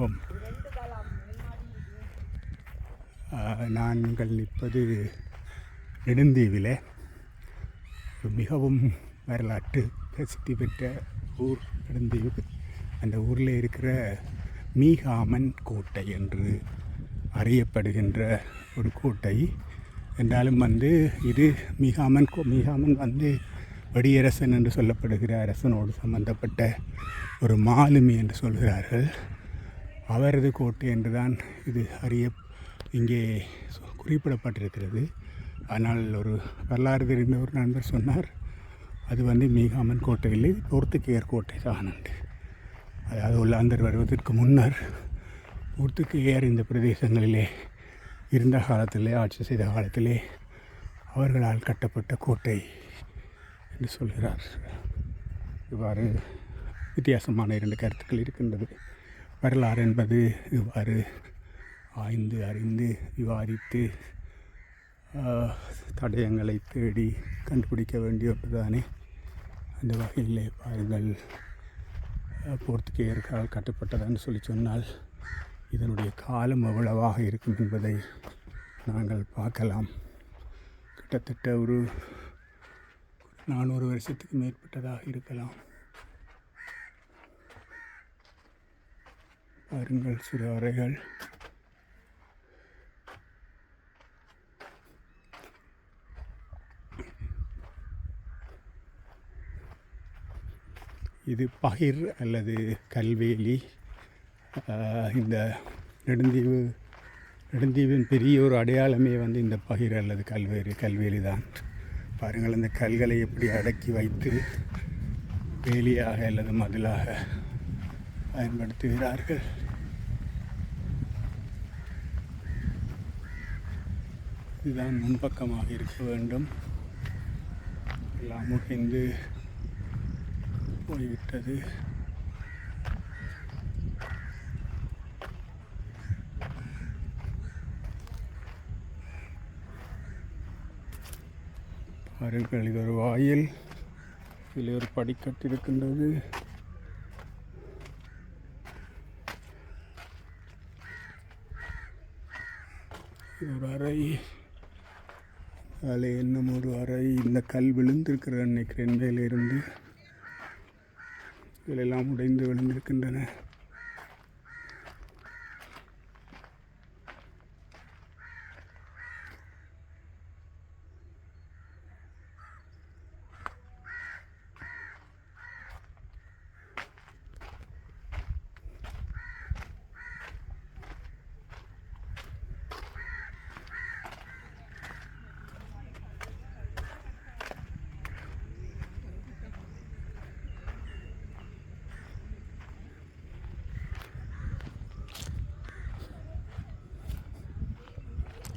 ஓம் நாங்கள் நிற்பது நெடுந்தீவிலே. மிகவும் வரலாற்று பிரசித்தி பெற்ற ஊர் நெடுந்தீவு. அந்த ஊரில் இருக்கிற மீகாமன் கோட்டை என்று அறியப்படுகின்ற ஒரு கோட்டை. என்றாலும் வந்து இது மீகாமன் கோ மீகாமன் வந்து வெடியரசன் என்று சொல்லப்படுகிற அரசனோடு சம்பந்தப்பட்ட ஒரு மாலுமி என்று சொல்கிறார்கள். அவரது கோட்டை என்றுதான் இது அறிய இங்கே குறிப்பிடப்பட்டிருக்கிறது. ஆனால் ஒரு வரலாறு தெரிந்த ஒரு நண்பர் சொன்னார் அது வந்து மீகாமன் கோட்டை இல்லை போர்த்துகேயர் கோட்டை தான் உண்டு அதாவது உள்ளாந்தர் வருவதற்கு முன்னர் போர்த்துகேயர் இந்த பிரதேசங்களிலே இருந்த காலத்திலே ஆட்சி செய்த காலத்திலே அவர்களால் கட்டப்பட்ட கோட்டை என்று சொல்கிறார். இவ்வாறு வித்தியாசமான இரண்டு கருத்துக்கள் இருக்கின்றது. வரலாறு என்பது இவ்வாறு ஆய்ந்து அறிந்து விவாதித்து தடயங்களை தேடி கண்டுபிடிக்க வேண்டிய ஒன்றுதானே அந்த வகையிலே பாருங்கள். போர்த்துகேயர்களால் கட்டப்பட்டதுன்னு சொல்லி சொன்னால் இதனுடைய காலம் எவ்வளவாக இருக்கும் என்பதை நாங்கள் பார்க்கலாம். கிட்டத்தட்ட ஒரு நானூறு வருஷத்துக்கு மேற்பட்டதாக இருக்கலாம். பாருங்கள் சிறு அறைகள். இது பகிர் அல்லது கல்வேலி. இந்த நெடுந்தீவு நெடுந்தீவின் பெரிய ஒரு அடையாளமே வந்து இந்த பகிர் அல்லது கல்வேறு கல்வேலி தான். பாருங்கள் அந்த கல்களை எப்படி அடக்கி வைத்து வேலியாக அல்லது மதிலாக பயன்படுத்துகிறார்கள். இதுதான் முன்பக்கமாக இருக்க வேண்டும். எல்லாம் முகிந்து போய்விட்டது. பாருங்கள் இது ஒரு வாயில். இதில் ஒரு படிக்கட்டு இருக்கின்றது. இது ஒரு அறை. அதில் இன்னும் ஒரு அறை. இந்த கல் விழுந்திருக்கிற நினைக்கிறேன். மேலிருந்து இதிலெல்லாம் உடைந்து விழுந்திருக்கின்றன.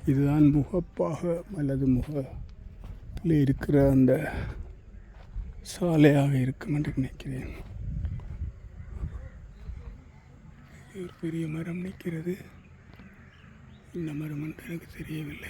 இதுதான் முகப்பாக அல்லது முகத்தில் இருக்கிற அந்த சாலையாக இருக்கும் என்று நினைக்கிறேன். ஒரு பெரிய மரம் நிற்கிறது. இந்த மரம் என்று எனக்கு தெரியவில்லை.